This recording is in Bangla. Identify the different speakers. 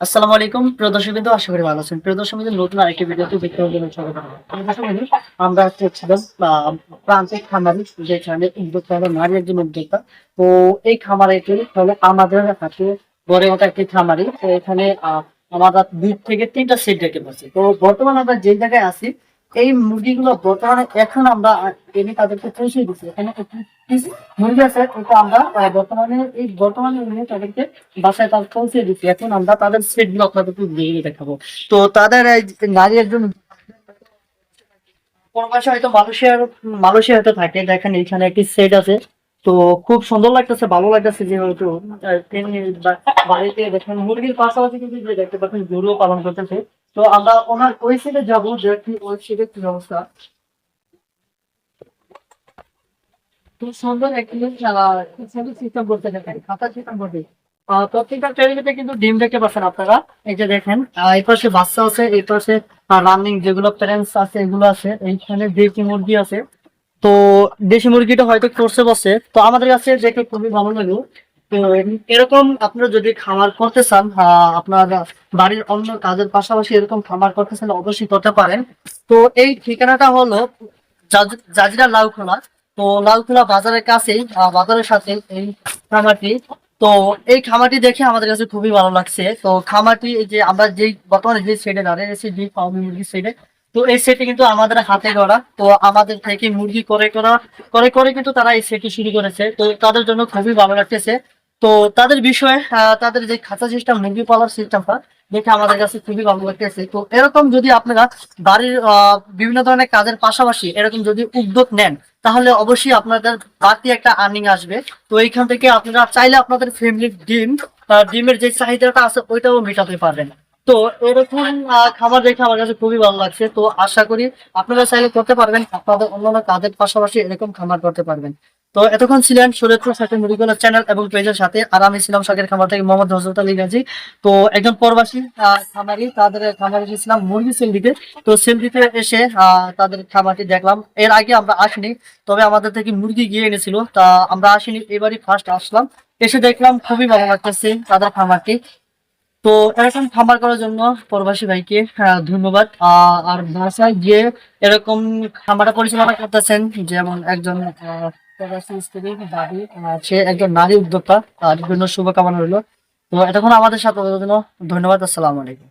Speaker 1: আসসালামু আলাইকুম প্রিয় দর্শক বিন্দু আশা করি ভালো আছেন। প্রিয় দর্শক বিন্দু নতুন আরেকটি ভিডিওতে জন্য স্বাগত। প্রিয় দর্শক বিন্দু, আমরা আজকে ছিলাম আহ, প্রান্তিক খামারি যেখানে উদ্যোক্তা হলো নারী একজন উদ্যোক্তা। তো এই খামারিটি তাহলে আমাদের হাতে গড়ে ওঠা একটি খামারি। তো এখানে আমাদের দুই থেকে তিনটা সেট দেখতে পাচ্ছি। তো বর্তমানে আমরা যে জায়গায় আছি এই মুরগিগুলো বর্তমানে এখন আমরা এনে তাদেরকে পৌঁছে দিচ্ছি। এখানে মুরগি আছে এটা আমরা বর্তমানে এই বর্তমানে এনে তাদেরকে বাসায় তার পৌঁছে দিচ্ছি। এখন আমরা তাদের সেটগুলো আপনাদেরকে দিয়ে দেখাবো। তো তাদের নারী একজন কোনো প্রবাসে হয়তো মালয়েশিয়ার মালয়েশিয়া হয়তো থাকে। দেখেন এখানে একটি সেট আছে। তো খুব সুন্দর লাগতেছে, ভালো লাগতেছে যেহেতু বাড়িতে দেখেন মুরগির পাশাপাশি কিন্তু দেখতে পাচ্ছেন গরুও পালন করতেছে। তো আমরা ওনার ওই সাইডে যাব কি ওই সাইডে কি অবস্থা। খুব সুন্দর একটি সিস্টেম করতে দেখেন, খাতা সিস্টেম করতে। প্রত্যেকটা ট্রেনিতে কিন্তু ডিম দেখতে পাচ্ছেন আপনারা। এই যে দেখেন এই পাশে বাচ্চা আছে, এই পাশে রানিং যেগুলো প্যারেন্টস আছে, এগুলো আছে এইখানে দেশি মুরগি আছে। তো দেশি মুরগিটা হয়তো করছে বসে, তো আমাদের কাছে দেখে খুবই ভালো লাগল। এরকম আপনারা যদি খামার করতে চান আপনার বাড়ির অন্য কাজের পাশাপাশি এরকম খামার করতে চান অবশ্যই করতে পারেন। তো এই ঠিকানাটা হলো জাজিরা লাউখোলা। তো লাউখোলা বাজারের কাছেই বাজারের সাথে এই খামারটি। তো এই খামারটি দেখে আমাদের কাছে খুবই ভালো লাগছে। তো খামারটি যে আমরা যেই বর্তমানে যে সেটে দাঁড়িয়ে আছি, যে মুরগির সেটে তো এই সেটে কিন্তু আমাদের হাতে গড়া। তো আমাদের থেকে মুরগি করে করা করে করে কিন্তু তারা এই সেটটি শুরু করেছে। তো তাদের জন্য খুবই ভালো লাগতেছে। তো তাদের বিষয়ে তাদের যে খাঁচা সিস্টেম মুরগি পালার সিস্টেমটা দেখে আমাদের কাছে খুবই ভালো লাগতেছে। তো এরকম যদি আপনারা বাড়ির বিভিন্ন ধরনের কাজের পাশাপাশি এরকম যদি উদ্যোগ নেন, তাহলে অবশ্যই আপনাদের বাড়তি একটা আর্নিং আসবে। তো এইখান থেকে আপনারা চাইলে আপনাদের ফ্যামিলির ডিম ডিমের যে চাহিদাটা আছে ওইটাও মেটাতে পারবেন। তো এরকম খাবার দেখে আমার কাছে খুবই ভালো লাগছে। তো আশা করি আপনারা চাইলে করতে পারবেন, আপনাদের অন্যান্য কাজের পাশাপাশি এরকম খামার করতে পারবেন। তো এতক্ষণ ছিলেন সুরেন্দ্র সাথে মুড়িগুলো চ্যানেল এবং পেজের সাথে, আর আমি ছিলাম শাকের খামার থেকে মোহাম্মদ হজরত আলী গাজী। তো একজন প্রবাসী খামারি, তাদের খামারে এসেছিলাম মুরগি সেল দিতে তো সেল দিতে এসে তাদের খামারটি দেখলাম। এর আগে আমরা আসিনি, তবে আমাদের থেকে মুরগি গিয়ে এনেছিল। তা আমরা আসিনি, এবারই ফার্স্ট আসলাম। এসে দেখলাম খুবই ভালো লাগতেছে তাদের খামারটি। তো এরকম খাবার করার জন্য প্রবাসী ভাইকে ধন্যবাদ। আর বাসায় গিয়ে এরকম খামারটা পরিচালনা করতেছেন, যেমন একজন সে একজন নারী উদ্যোক্তা, তার জন্য শুভকামনা রইল। তো এতক্ষণ আমাদের সাথে ধন্যবাদ, আসসালামু আলাইকুম।